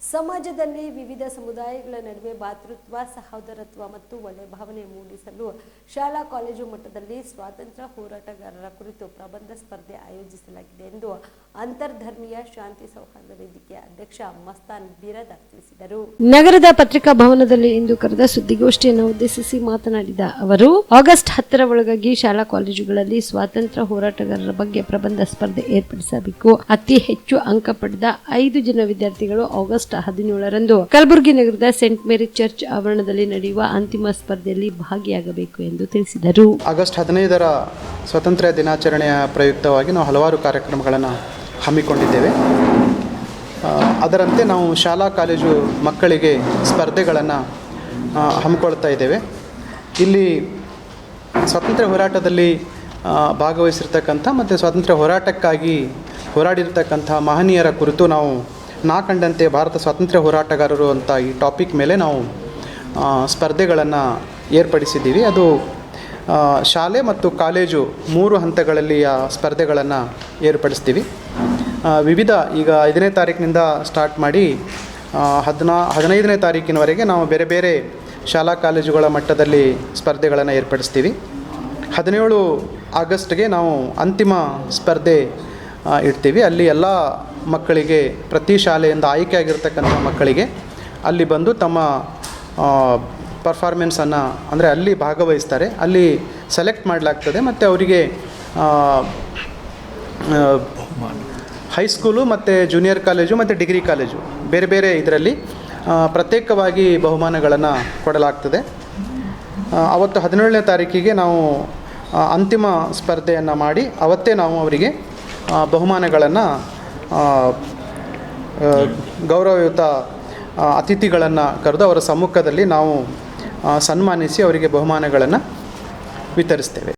ಸಮಾಜದಲ್ಲಿ ವಿವಿಧ ಸಮುದಾಯಗಳ ನಡುವೆ ಭಾತೃತ್ವ, ಸಹೋದರತ್ವ ಮತ್ತು ಒಳ್ಳೆ ಭಾವನೆ ಮೂಡಿಸಲು ಶಾಲಾ, ಕಾಲೇಜು ಮಟ್ಟದಲ್ಲಿ ಸ್ವಾತಂತ್ರ್ಯ ಹೋರಾಟಗಾರರ ಕುರಿತು ಪ್ರಬಂಧ ಸ್ಪರ್ಧೆ ಆಯೋಜಿಸಲಾಗಿದೆ ಎಂದು ಅಂತರ್ಧರ್ಮೀಯ ಶಾಂತಿ ಸೌಹಾರ್ದ ವೇದಿಕೆಯ ಅಧ್ಯಕ್ಷ ಮಸ್ತಾನ್ ಬಿರದರ್ ತಿಳಿಸಿದರು. ನಗರದ ಪತ್ರಿಕಾ ಭವನದಲ್ಲಿ ಇಂದು ಕರೆದ ಸುದ್ದಿಗೋಷ್ಠಿಯನ್ನು ಉದ್ದೇಶಿಸಿ ಮಾತನಾಡಿದ ಅವರು, ಆಗಸ್ಟ್ ಹತ್ತರ ಒಳಗಾಗಿ ಶಾಲಾ, ಕಾಲೇಜುಗಳಲ್ಲಿ ಸ್ವಾತಂತ್ರ್ಯ ಹೋರಾಟಗಾರರ ಬಗ್ಗೆ ಪ್ರಬಂಧ ಸ್ಪರ್ಧೆ ಏರ್ಪಡಿಸಬೇಕು. ಅತಿ ಹೆಚ್ಚು ಅಂಕ ಪಡೆದ ಐದು ಜನ ವಿದ್ಯಾರ್ಥಿಗಳು ಆಗಸ್ಟ್ ಹದಿನೇಳರಂದು ಕಲಬುರಗಿ ನಗರದ ಸೆಂಟ್ ಮೇರಿ ಚರ್ಚ್ ಆವರಣದಲ್ಲಿ ನಡೆಯುವ ಅಂತಿಮ ಸ್ಪರ್ಧೆಯಲ್ಲಿ ಭಾಗಿಯಾಗಬೇಕು ಎಂದು ತಿಳಿಸಿದರು. ಆಗಸ್ಟ್ ಹದಿನೈದರ ಸ್ವಾತಂತ್ರ್ಯ ದಿನಾಚರಣೆಯ ಪ್ರಯುಕ್ತವಾಗಿ ನಾವು ಹಲವಾರು ಕಾರ್ಯಕ್ರಮಗಳನ್ನು ಹಮ್ಮಿಕೊಂಡಿದ್ದೇವೆ. ಅದರಂತೆ ನಾವು ಶಾಲಾ, ಕಾಲೇಜು ಮಕ್ಕಳಿಗೆ ಸ್ಪರ್ಧೆಗಳನ್ನು ಹಮ್ಮಿಕೊಳ್ತಾ ಇದ್ದೇವೆ. ಇಲ್ಲಿ ಸ್ವಾತಂತ್ರ್ಯ ಹೋರಾಟದಲ್ಲಿ ಭಾಗವಹಿಸಿರ್ತಕ್ಕಂಥ ಮತ್ತು ಸ್ವಾತಂತ್ರ್ಯ ಹೋರಾಟಕ್ಕಾಗಿ ಹೋರಾಡಿರ್ತಕ್ಕಂಥ ಮಹನೀಯರ ಕುರಿತು ನಾವು ನಾ ಕಂಡಂತೆ ಭಾರತ ಸ್ವಾತಂತ್ರ್ಯ ಹೋರಾಟಗಾರರು ಅಂತ ಈ ಟಾಪಿಕ್ ಮೇಲೆ ನಾವು ಸ್ಪರ್ಧೆಗಳನ್ನು ಏರ್ಪಡಿಸಿದ್ದೀವಿ. ಅದು ಶಾಲೆ ಮತ್ತು ಕಾಲೇಜು ಮೂರು ಹಂತಗಳಲ್ಲಿ ಆ ಸ್ಪರ್ಧೆಗಳನ್ನು ಏರ್ಪಡಿಸ್ತೀವಿ. ವಿವಿಧ ಈಗ ಐದನೇ ತಾರೀಕಿನಿಂದ ಸ್ಟಾರ್ಟ್ ಮಾಡಿ ಹದಿನಾ, ಹದಿನೈದನೇ ತಾರೀಕಿನವರೆಗೆ ನಾವು ಬೇರೆ ಬೇರೆ ಶಾಲಾ ಕಾಲೇಜುಗಳ ಮಟ್ಟದಲ್ಲಿ ಸ್ಪರ್ಧೆಗಳನ್ನು ಏರ್ಪಡಿಸ್ತೀವಿ. ಹದಿನೇಳು ಆಗಸ್ಟ್ಗೆ ನಾವು ಅಂತಿಮ ಸ್ಪರ್ಧೆ ಇಡ್ತೀವಿ. ಅಲ್ಲಿ ಎಲ್ಲ ಮಕ್ಕಳಿಗೆ ಪ್ರತಿ ಶಾಲೆಯಿಂದ ಆಯ್ಕೆಯಾಗಿರ್ತಕ್ಕಂಥ ಮಕ್ಕಳಿಗೆ ಅಲ್ಲಿ ಬಂದು ತಮ್ಮ ಪರ್ಫಾರ್ಮೆನ್ಸನ್ನು ಅಂದರೆ ಅಲ್ಲಿ ಭಾಗವಹಿಸ್ತಾರೆ. ಅಲ್ಲಿ ಸೆಲೆಕ್ಟ್ ಮಾಡಲಾಗ್ತದೆ. ಮತ್ತು ಅವರಿಗೆ ಹೈಸ್ಕೂಲು ಮತ್ತು ಜೂನಿಯರ್ ಕಾಲೇಜು ಮತ್ತು ಡಿಗ್ರಿ ಕಾಲೇಜು ಬೇರೆ ಬೇರೆ ಇದರಲ್ಲಿ ಪ್ರತ್ಯೇಕವಾಗಿ ಬಹುಮಾನಗಳನ್ನು ಕೊಡಲಾಗ್ತದೆ. ಅವತ್ತು ಹದಿನೇಳನೇ ತಾರೀಕಿಗೆ ನಾವು ಅಂತಿಮ ಸ್ಪರ್ಧೆಯನ್ನು ಮಾಡಿ ಅವತ್ತೇ ನಾವು ಅವರಿಗೆ ಬಹುಮಾನಗಳನ್ನು ಗೌರವಯುತ ಅತಿಥಿಗಳನ್ನು ಕರೆದು ಅವರ ಸಮ್ಮುಖದಲ್ಲಿ ನಾವು ಸನ್ಮಾನಿಸಿ ಅವರಿಗೆ ಬಹುಮಾನಗಳನ್ನು ವಿತರಿಸ್ತೇವೆ.